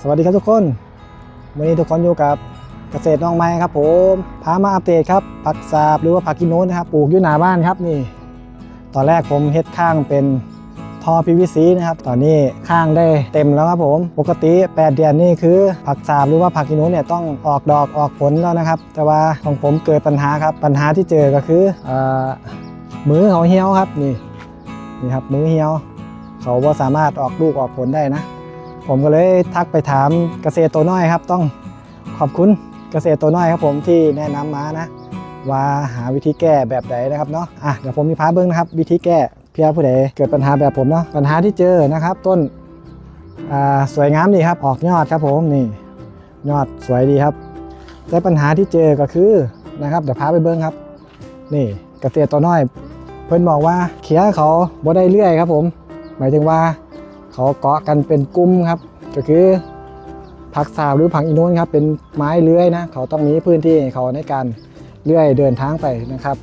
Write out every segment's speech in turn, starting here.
สวัสดีครับทุกคน วันนี้ทุกคนอยู่กับเกษตรน้องไม้ครับผมพามาอัปเดตครับผักสาบหรือว่าผักกินโน้นนะครับปลูกอยู่หน้าบ้านครับนี่ ตอนแรกผมเฮ็ดข้างเป็นท่อ PVC นะครับ ตอนนี้ข้างได้เต็มแล้วครับผม ปกติ 8 เดือนนี่คือผักสาบหรือว่าผักกินโน้นเนี่ยต้องออกดอกออกผลแล้วนะครับ แต่ว่าของผมเกิดปัญหาครับ ปัญหาที่เจอก็คือออมือเขาเหี่ยวครับนี่นี่ครับมือเหี่ยว เขาว่าสามารถออกลูกออกผลได้นะ ผมก็เลยทักไปถามเกษตรตัวน้อยครับ ต้องขอบคุณเกษตรตัวน้อยครับผมที่แนะนำมานะ ว่าหาวิธีแก้แบบไหนนะครับเนาะอะเดี๋ยวผมมีพาเบิ้งนะครับ วิธีแก้เพียผู้ใดเกิดปัญหาแบบผมเนาะปัญหาที่เจอนะครับ ต้นอ่าสวยงามดีครับออกยอดครับผมนี่ยอดสวยดีครับ แต่ปัญหาที่เจอก็คือนะครับเดี๋ยวพาไปเบิ้งครับ นี่เกษตรตัวน้อย เพิ่นบอกว่าเขียเขาบ่ได้เลื่อยครับผม หมายถึงว่า เขาเกาะกันเป็นกลุ่มครับ ก็คือผักสาบหรือผักอีโนนครับเป็นไม้เลื้อยนะเขาต้องมีพื้นที่เขาในการเลื่อยเดินทางไปนะครับ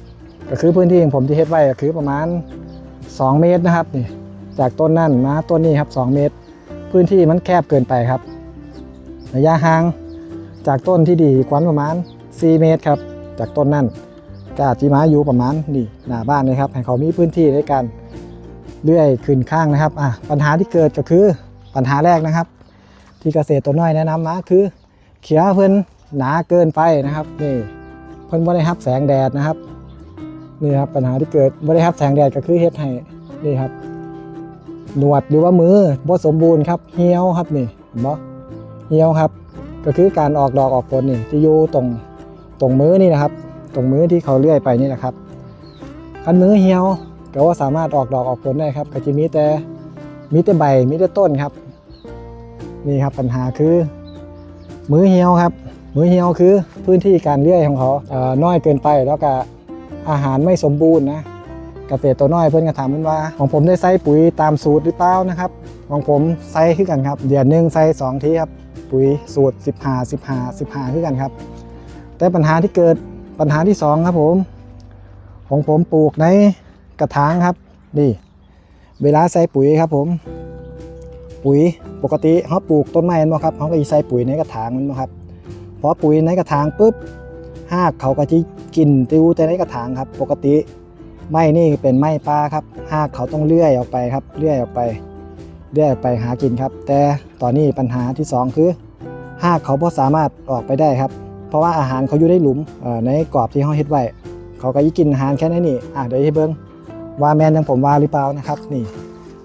ก็คือพื้นที่ของผมที่เฮ็ดไว้ก็คือประมาณ 2 เมตรนะครับนี่จากต้นนั่นมาต้นนี้ครับ 2 เมตร พื้นที่มันแคบเกินไปครับ ระยะห่างจากต้นที่ดีกว่าประมาณ 4 เมตรครับ จากต้นนั่นกาจีมาอยู่ประมาณนี่หน้าบ้านเลยครับให้เขามีพื้นที่ในการ เลื่อยขึ้นข้างนะครับอะปัญหาที่เกิดก็คือปัญหาแรกนะครับ ที่เกษตรตัวน้อยแนะนำมาคือ เขียเพิ่นหนาเกินไปนะครับนี่เพิ่นบ่ได้รับแสงแดดนะครับนี่ครับปัญหาที่เกิดบ่ได้รับแสงแดดก็คือเฮ็ดให้นี่ครับหนวดหรือว่ามือบ่สมบูรณ์ครับเหี่ยวครับนี่เห็นบ่เหี่ยวครับ ก็คือการออกดอกออกผลนี่ที่อยู่ตรงตรงมือนี่นะครับ ตรงมือที่เขาเลื่อยไปนี่นะครับคันมือเหี่ยว ก็ว่าสามารถออกดอกออกผลได้ครับก็จะมีแต่มีแต่ใบมีแต่ต้นครับ นี่ครับปัญหาคือ มือเหี่ยวครับ มือเหี่ยวคือพื้นที่การเลื่อยของเขาเอ่อน้อยเกินไปแล้วก็อาหารไม่สมบูรณ์นะเกษตรตัวน้อยเพื่อนก็ถามมันว่า ของผมได้ใส่ปุ๋ยตามสูตรหรือเปล่านะครับ ของผมใส่ขึ้นกันครับ เดือนหนึ่งใส่สองทีครับปุ๋ยสูตร 15 15 15ขึ้นกันครับ แต่ปัญหาที่เกิดปัญหาที่สองครับผม ของผมปลูกใน กระถางครับนี่เวลาใส่ปุ๋ยครับผม ปุ๋ยปกติเขาปลูกต้นไม้เห็นบ่ครับเขาก็จะใส่ปุ๋ยในกระถางแมันบ่ครับพอปุ๋ยในกระถางปุ๊บหากเขาก็จะกินติวแต่ในกระถางครับ ปกติไม้นี่เป็นไม้ป่าครับหากเขาต้องเลื่อยออกไปครับเลื่อยออกไปเลื่อยออกไปหากินครับ แต่ตอนนี้ปัญหาที่สองคือหากเขาพอสามารถออกไปได้ครับ เพราะว่าอาหารเขาอยู่ในหลุมในกรอบที่เขาเฮ็ดไว้เขาก็ยิ่กินอาหารแค่นั้นนี่อะเดี๋ยวให้เบิ้ง ว่าแมนยังผมว่าหรือเปล่านะครับ นี่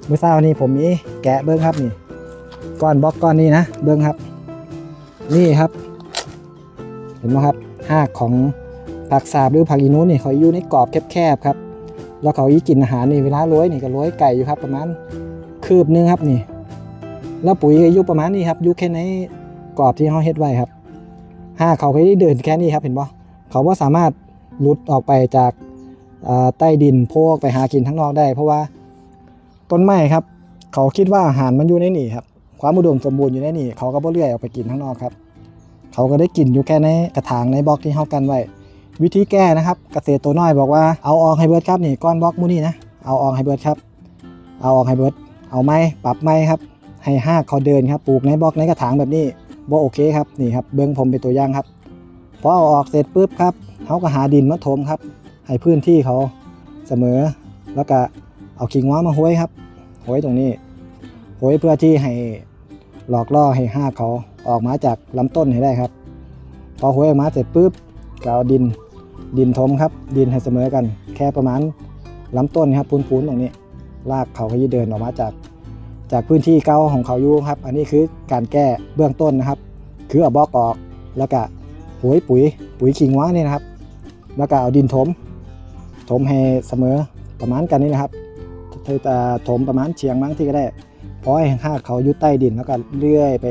มื้อเช้านี้ผมมีแกะเบิ้งครับนี่ก้อนบล็อกก้อนนี้นะเบิ้งครับ นี่ครับ เห็นไหมครับหากของผักสาบหรือผักอีนู้นนี่เขาอยู่ในกรอบแคบๆครับ แล้วเขายิ่กินอาหารนี่เวลาโรยนี่ก็โรยไก่อยู่ครับ ประมาณคืบหนึงครับนี่ แล้วปุ๋ยก็อยู่ประมาณนี้ครับอยู่แค่ในกรอบที่เขาเฮ็ดไว้ครับหากเขาเคยได้เดินแค่นี้ครับเห็นปะเขาว่าสามารถหลุดออกไปจาก ใต้ดินโพกไปหากินทั้างนอกได้ เพราะว่าต้นไม้ครับ เขาคิดว่าอาหารมันอยู่ในนี่ครับความอุดมสมบูรณ์อยู่ในนี่ เขาก็บ่เลื่อยออกไปกินข้างนอกครับ เขาก็ได้กินอยู่แค่ในกระถางในบล็อกที่เขากันไว้วิธีแก้นะครับเกษตรตัวน้อยบอกว่าเอาออกให้เบิร์ดครับนี่ก้อนบล็อกมูนี่นะเอาออกให้เบิร์ดครับ เอาออกให้เบิร์ดเอาไม้ปรับไม้ครับ ให้ห้ากเขาเดินครับปลูกในบล็อกในกระถางแบบนี้บ่โอเคครับนี่ครับเบิ้องผมเป็นตัวอย่างครับพอเอาออกเสร็จปุ๊บครับเขาก็หาดินมาถมครับ ให้พื้นที่เขาเสมอ แล้วก็เอากิ่งว้ามาห้วยครับห้วยตรงนี้ห้วยเพื่อที่ให้หลอกล่อให้ห้าเขาออกมาจากลำต้นให้ได้ครับ พอห้วยออกมาเสร็จปุ๊บก็เอาดินดินถมครับ ดินให้เสมอกัน แค่ประมาณลำต้นครับพูนๆตรงนี้ลากเขาขยี้เดินออกมาจาก จากพื้นที่เก่าของเขาอยู่ครับ อันนี้คือการแก้เบื้องต้นนะครับ คือเอาบล็อกออกแล้วก็หวยปุ๋ยปุ๋ยขิงว้านี่นะครับ แล้วก็เอาดินถม ถมให้เสมอประมาณกันนี่นะครับเธอจะถมประมาณเฉียงมั้งที่ก็ได้เพราะให้ห้าเขาอยู่ใต้ดินแล้วก็เลื่อยไป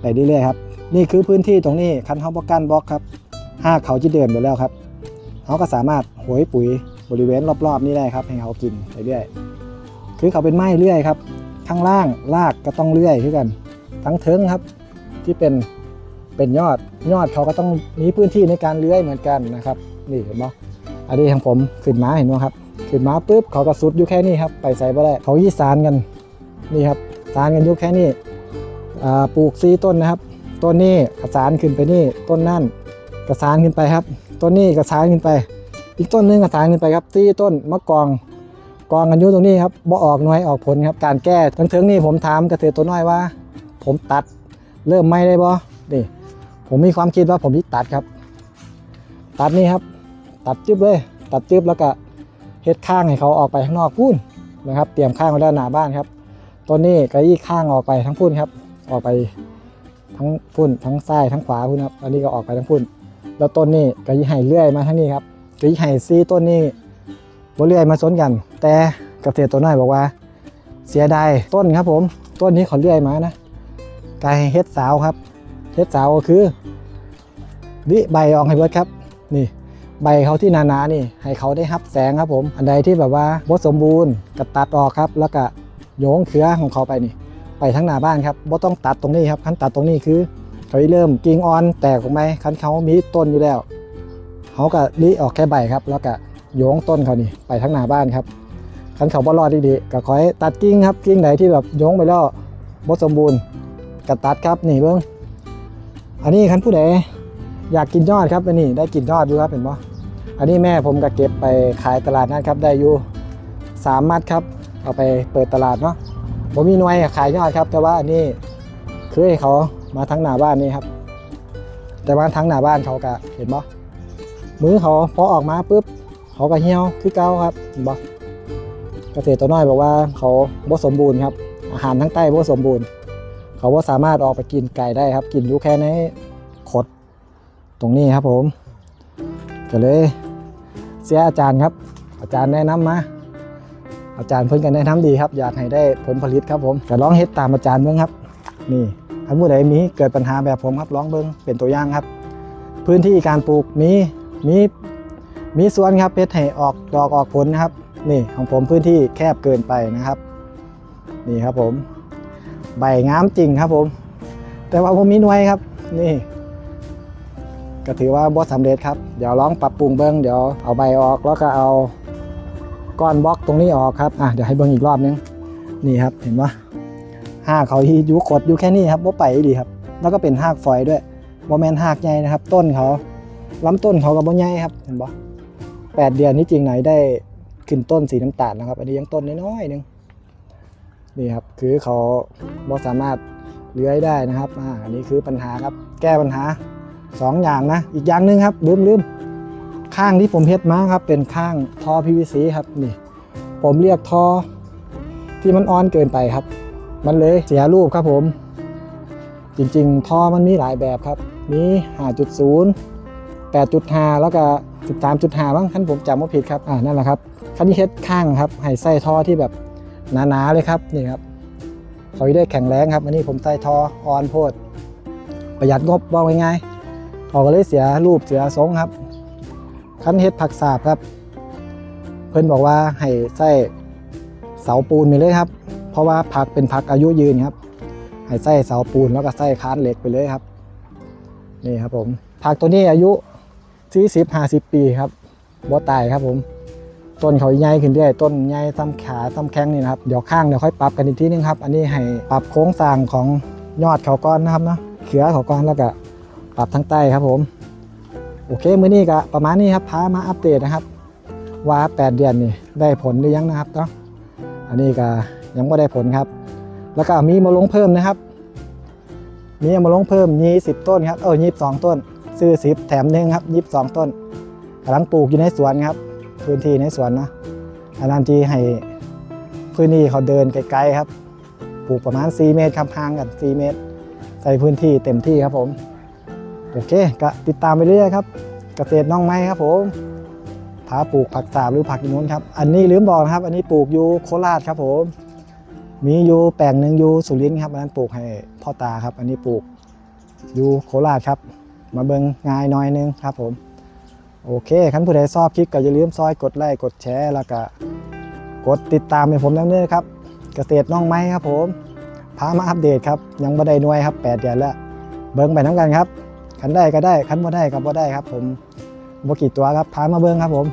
ไปเรื่อยๆครับนี่คือพื้นที่ตรงนี้คันเขาบอกกันบล็อกครับห้าเขาจะเดินหมดแล้วครับเขาก็สามารถโหยปุ๋ยบริเวณรอบๆนี้ได้ครับ ให้เขากินไปเรื่อยคือเขาเป็นไม้เลื่อยครับข้างล่างรากก็ต้องเลื่อยคือกัน ทั้งเทิงครับที่เป็นเป็นยอดยอดเขาก็ต้องมีพื้นที่ในการเลื้อยเหมือนกันนะครับนี่เห็นไหม อันนี้ทางผมขึ้นมาเห็นไหมครับ ขึ้นมาปุ๊บเขาก็สุดอยู่แค่นี้ครับ ไปใส่บ่ได้เขายี่สานกันนี่ครับสานกันอยู่แค่นี้ปลูกซีต้นนะครับ ต้นนี้กระสานขึ้นไปนี่ ต้นนั่นกระสานขึ้นไปครับ ต้นนี้กระสานขึ้นไป อีกต้นหนึงกระสานขึ้นไปครับซีต้นมะกองกองกันอยู่ตรงนี้ครับบ่ออกน่วยออกผลครับ การแก้ทั้งเทิงนี่ผมถามเกษตรตัวน้อยว่า ผมตัดเริ่มไม่ได้บ่นี่ผมมีความคิดว่าผมจะตัดครับ ตัดนี่ครับ ตัดจึ๊บเลย ตัดจึ๊บแล้วก็เฮ็ดข้างให้เขาออกไปข้างนอกพุ่นนะครับ เตรียมข้างไว้ด้านหน้าบ้านครับต้นนี้ก็ยี่ข้างออกไปทั้งพุ่นครับ ออกไปทั้งพุ่นทั้งซ้ายทั้งขวาพุ่นครับ อันนี้ก็ออกไปทั้งพุ่น แล้วต้นนี้ก็ยี่ให้เลื่อยมาทั้งนี้ครับก็ยี่ให้ซีต้นนี้บ่เลื่อยมาสนกัน แต่เกษตรตัวน้อยบอกว่า เสียดายต้นครับผม ต้นนี้เขาเลื่อยมานะกายเฮ็ดสาวครับ เฮ็ดสาวก็คือดิใบออกให้เบิดครับ นี่ ใบเขาที่หนาๆนี่ ให้เขาได้รับแสงครับผม อันใดที่แบบว่าบ่สมบูรณ์ก็ตัดออกครับ แล้วก็โยงเครือของเขาไปนี่ ไปทั้งหน้าบ้านครับบ่ต้องตัดตรงนี้ครับขั้นตัดตรงนี้คือเขาเริ่มกิ่งอ่อนแตกออกไปคันเขามีต้นอยู่แล้วเขาก็ลิออกแค่ใบครับ แล้วก็โยงต้นเขานี่ไปทั้งหน้าบ้านครับคันเขาบ่รอดดีๆก็ขอให้ตัดกิ่งครับกิ่งไหนที่แบบโยงไปแล้วบ่สมบูรณ์ก็ตัดครับนี่เบิ่งอันนี้คันผู้ใดอยากกินยอดครับอันนี้ได้กินยอดอยู่ครับเห็นบ่ อันนี้แม่ผมก็เก็บไปขายตลาดนัดครับได้อยู่สามมัดครับ เอาไปเปิดตลาดเนาะผมมีหน่วยขายยอดครับ แต่ว่าอันนี้คือให้เขามาทั้งหน้าบ้านนี่ครับ แต่ว่าทั้งหน้าบ้านเขาก็เห็นบ่มือเขาพอออกมาปุ๊บเขาก็เหี่ยวคือเก่าครับเห็นบ่เกษตรตัวน้อยบอกว่าเขาบ่สมบูรณ์ครับ อาหารทั้งใต้บ่สมบูรณ์ เขาว่าสามารถออกไปกินไก่ได้ครับ กินอยู่แค่ในขดตรงนี้ครับผมก็เลย เสียอาจารย์ครับ อาจารย์แนะนำมาอาจารย์เพิ่นกันแนะนำดีครับ อยากให้ได้ผลผลิตครับผมก็ลองเฮ็ดตามอาจารย์เบิ่งครับ นี่ถ้าผู้ใดมีเกิดปัญหาแบบผมครับลองเบิ่งเป็นตัวอย่างครับ พื้นที่การปลูกมีมีมีสวนครับเพชรให้ออกดอกออกผลนะครับ นี่ของผมพื้นที่แคบเกินไปนะครับ นี่ครับผม ใบงามจริงครับผม แต่ว่าผมมีหน่วยครับ นี่ ก็ถือว่าบอสสำเร็จครับ เดี๋ยวลองปรับปรุงเบิ้งเดี๋ยวเอาใบออกแล้วก็เอาก้อนบล็อกตรงนี้ออกครับอะเดี๋ยวให้เบิ้งอีกรอบนึงนี่ครับเห็นปะห้ากเขาอยุขดอยู่แค่นี้ครับบ่ไปดีครับ แล้วก็เป็นหากฝอยด้วยบ่แมนหากใหญ่นะครับ ต้นเขาลำต้นเขากับบ่ใหญ่ครับเห็นปะแปดเดือนนี่จริงไหนได้ขึ้นต้นสีน้ำตาลนะครับ อันนี้ยังต้นน้อยๆหนึงนี่ครับคือเขาบ่สามารถเลื้อยได้นะครับอ่าอันนี้คือปัญหาครับ แก้ปัญหา สองอย่างนะ อีกอย่างหนึ่งครับลืมลืมข้างที่ผมเฮ็ดมาครับ เป็นข้างท่อ PVC ครับนี่ ผมเรียกท่อที่มันอ่อนเกินไปครับ มันเลยเสียรูปครับผม จริงๆ ท่อมันมีหลายแบบครับ มี 5.0 8.5 แล้วก็ 13.5บ้างท่านผมจำว่าผิดครับอ่านั่นแหละครับคันนี้เฮ็ดข้างครับให้ใส่ท่อที่แบบหนาๆเลยครับนี่ครับเขาได้แข็งแรงครับ อันนี้ผมใส่ท่อออนโพด ประหยัดงบว่าง่ายๆ เขาก็เลยเสียรูปเสียทรงครับคันเฮ็ดผักสาบครับ เพิ่อนบอกว่าให้ใส่เสาปูนไปเลยครับ เพราะว่าผักเป็นผักอายุยืนครับ ให้ใส่เสาปูนแล้วก็ใส่คานเหล็กไปเลยครับนี่ครับผมผักตัวนี้อายุ40 50 ปีครับบ่ตายครับผม ต้นเขาใหญ่ขึ้นเรื่อยต้นใหญ่ซ้ำขาซ้ำแข้งนี่นะครับเดี๋ยวข้างเดี๋ยวค่อยปรับกันอีกทีนึงครับ อันนี้ให้ปรับโครงสร้างของยอดเขาก้อนนะครับเนาะเขือเขาก้อนแล้วก็ ปรับทั้งใต้ครับผม โอเคมื้อนี้ก็ประมาณนี้ครับพามาอัปเดตนะครับ ว่า 8 เดือนนี่ได้ผลหรือยังนะครับเนาะอันนี้ก็ยังไม่ได้ผลครับ แล้วก็มีมาลงเพิ่มนะครับ มีมาลงเพิ่ม20ต้นครับเออ22ต้น ซื้อ10แถมหนึ่งครับ22ต้นกำลังปลูกอยู่ในสวนครับ พื้นที่ในสวนนะอันนั้นที่ให้พื้นที่เขาเดินไกลๆครับ ปลูกประมาณ 4 เมตรครับห่างกัน 4 เมตร ใส่พื้นที่เต็มที่ครับผม โอเคก็ติดตามไปเรื่อยครับ เกษตรน้องไม้ครับผมพาปลูกผักสาบหรือผักอีนู้นครับ อันนี้ลืมบอกนะครับ อันนี้ปลูกอยู่โคราชครับผม มีอยู่แปลงหนึ่งอยู่สุรินทร์ครับ อันนั้นปลูกให้พ่อตาครับ อันนี้ปลูกอยู่โคราชครับ มาเบิงง่ายน้อยหนึงครับผม โอเคคันผู้ใดชอบคลิปก็อย่าลืมซอยกดไลค์กดแชร์แล้วก็กดติดตามให้ผมด้วยนะครับ เกษตรน้องไม้ครับผม พามาอัปเดตครับ ยังบ่ได้หน่วยครับ 8 เดือนแล้ว เบิ่งไปน้ำกันครับ คันได้ก็ได้คันบ่ได้ก็บ่ได้ครับ ผมบ่กี่ตัวครับพามาเบิ่งครับผม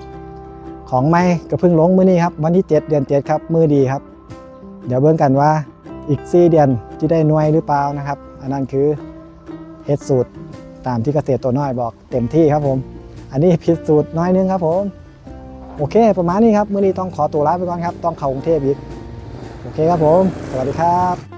ของไม้ก็เพิ่งลงมื้อนี้ครับ วันที่ 7 เดือน7ครับมือดีครับ เดี๋ยวเบิ่งกันว่าอีก4เดือนที่ได้หน่วยหรือเปล่านะครับ อันนั้นคือเฮ็ดสูตรตามที่เกษตรตัวน้อยบอกเต็มที่ครับผม อันนี้ผิดสูตรน้อยนึงครับผมโอเค ประมาณนี้ครับมื้อนี้ต้องขอตัวลาไปก่อนครับ ต้องเข้ากรุงเทพอีก โอเคครับผม สวัสดีครับ